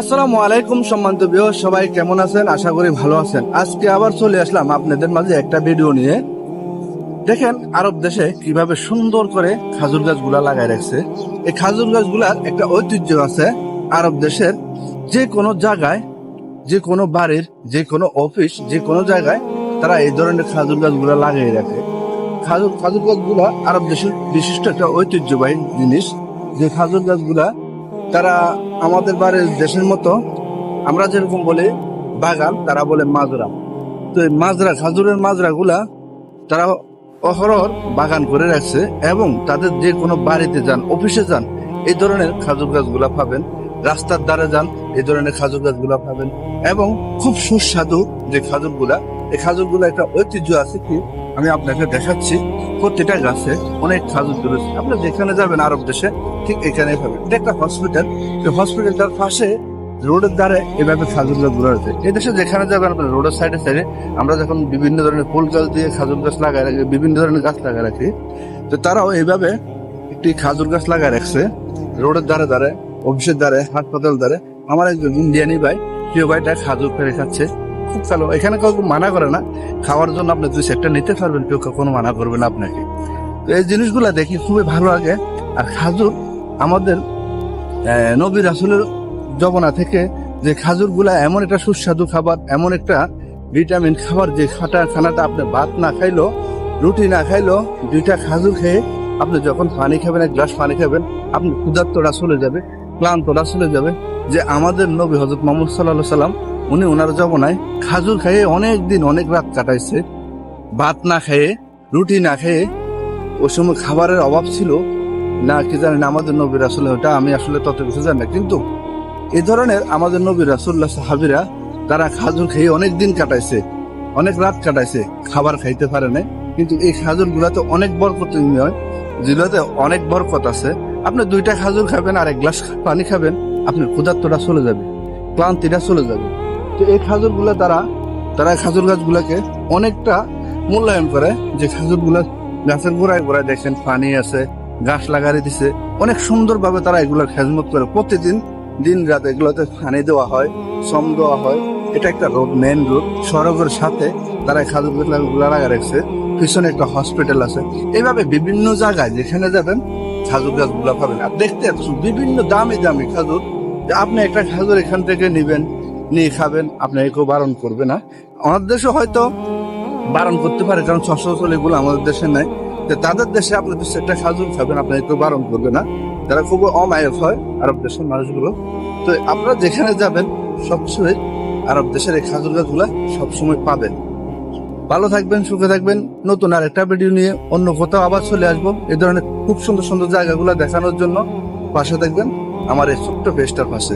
আসসালামু আলাইকুম সম্মানিত বিহ সবাই কেমন আছেন? আশা করি ভালো আছেন। আজকে আবার চলে আসলাম আপনাদের মাঝে একটা ভিডিও নিয়ে। দেখেন, আরব দেশে কীভাবে সুন্দর করে খাজুর গাছগুলা লাগাই রাখছে। এই খাজুর গাছগুলার একটা ঐতিহ্য আছে। আরব দেশের যে কোনো জায়গায়, যে কোনো বাড়ির, যে কোনো অফিস যে কোনো জায়গায় তারা এই ধরনের খাজুর গাছগুলা লাগিয়ে রাখে। খাজুর খাজুর গাছগুলা আরব দেশের বিশিষ্ট একটা ঐতিহ্যবাহী জিনিস। যে খাজুর গাছগুলা তারা আমাদের বাড়ির দেশের মতো, আমরা যেরকম বলি বাগান, তারা বলে মাজরা। তো এই মাজরা, খাজুরের মাজরা গুলা তারা অহরহ বাগান করে রাখছে এবং তাদের যে কোনো বাড়িতে যান, অফিসে যান, এই ধরনের খাজুর গাছগুলা পাবেন। রাস্তার ধারে যান, এই ধরনের খাজুর গাছগুলা পাবেন। এবং খুব সুস্বাদু যে খাজুরগুলা, এই খাজুরগুলা একটা ঐতিহ্য আছে কি আমি আপনাকে দেখাচ্ছি প্রতিটা গাছে অনেক খাজুর ধরেছে আপনি যেখানে যাবেন আরব দেশে, ঠিক এখানে পাবেন। এটা একটা হসপিটাল হসপিটালটার পাশে রোডের ধারে এভাবে খাজুর গাছ আছে। এই দেশে যেখানে যাবেন আপনার রোডের সাইডে সাইডে আমরা যখন বিভিন্ন ধরনের ফুল গাছ দিয়ে খাজুর গাছ লাগাই রাখি, বিভিন্ন ধরনের গাছ লাগাই রাখি, তো তারাও এইভাবে একটি খাজুর গাছ লাগাই রাখছে। রোডের ধারে ধারে অফিসের ধারে হাসপাতাল ধারে। আমার একজন ইন্ডিয়ানি ভাই প্রিয় ভাইটা খাজুর ফেরে খাচ্ছে। খুব ভালো এখানে কাউকে মানা করে না। খাওয়ার জন্য আপনি দুই সেটটা নিতে পারবেন, কেউ কখনো মানা করবে না আপনাকে। তো এই জিনিসগুলো দেখি খুবই ভালো লাগে। আর খাজুর আমাদের নবী রাসুলের জবনা থেকে যে খাজুরগুলা এমন একটা সুস্বাদু খাবার, এমন একটা ভিটামিন খাবার যে খাটা খানাটা আপনি ভাত না খাইলো রুটি না খাইলো দুইটা খাজুর খেয়ে আপনি যখন পানি খাবেন, এক গ্লাস পানি খাবেন, আপনি ক্ষুধার্তটা চলে যাবে ক্লান্তটা চলে যাবে যে আমাদের নবী হজরত মোহাম্মদ সাল্লাহ সাল্লাম উনি ওনার জবনায় খাজুর খেয়ে অনেক দিন, অনেক রাত কাটাইছে। ভাত না খেয়ে রুটি না খেয়ে ওই সময় খাবারের অভাব ছিল। না, কি জানি না, আমাদের নবী রাসুল, ওটা আমি আসলে তত কিছু জানি না। কিন্তু এই ধরনের আমাদের নবী রাসুল্লাহ সাহাবিরা, তারা খাজুর খেয়ে অনেক দিন কাটাইছে, অনেক রাত কাটাইছে, খাবার খাইতে পারে না কিন্তু এই খাজুর গুলাতে অনেক বরকত হয়। যেগুলোতে অনেক বরকত আছে। আপনি দুইটা খাজুর খাবেন আর এক গ্লাস পানি খাবেন, আপনার ক্ষুধার্তটা চলে যাবে, ক্লান্তিটা চলে যাবে। তো এই খাজুরগুলা তারা তারা খাজুর গাছগুলাকে অনেকটা মূল্যায়ন করে যে খাজুরগুলা গাছের গোড়ায় গোড়ায় দেখেন পানি আছে গাছ লাগাই দিছে। অনেক সুন্দরভাবে তারা এগুলোর খেজমত করে। প্রতিদিন, দিন রাত এগুলোতে পানি দেওয়া হয়, শ্রম দেওয়া হয়। এটা একটা রোড মেন রোড। সড়কের সাথে তারা খাজুর গাছগুলো লাগা রাখছে। পিছনে একটা হসপিটাল আছে। এইভাবে বিভিন্ন জায়গায় যেখানে যাবেন, খাজুর গাছগুলো পাবেন। আর দেখতে বিভিন্ন দামি দামি খাজুর। আপনি একটা খাজুর এখান থেকে নিবেন নিয়ে খাবেন আপনাকে কেউ বারণ করবে না। আমাদের দেশে হয়তো বারণ করতে পারে, কারণ সশস্ত্র এগুলো আমাদের দেশে নাই। তো তাদের দেশে আপনি তো সেটা খাজুর খাবেন আপনাকে কেউ বারণ করবে না। তারা খুব অমায়ক হয় আরব দেশের মানুষগুলো। তো আপনারা যেখানে যাবেন, সবসময় আরব দেশের এই খাজুর গাছগুলা সবসময় পাবেন। ভালো থাকবেন, সুখে থাকবেন। নতুন আর একটা ভিডিও নিয়ে অন্য কোথাও আবার চলে আসব। এই ধরনের খুব সুন্দর সুন্দর জায়গাগুলো দেখানোর জন্য পাশে থাকবেন। আমার এই ছোট্ট পেজটার পাশে।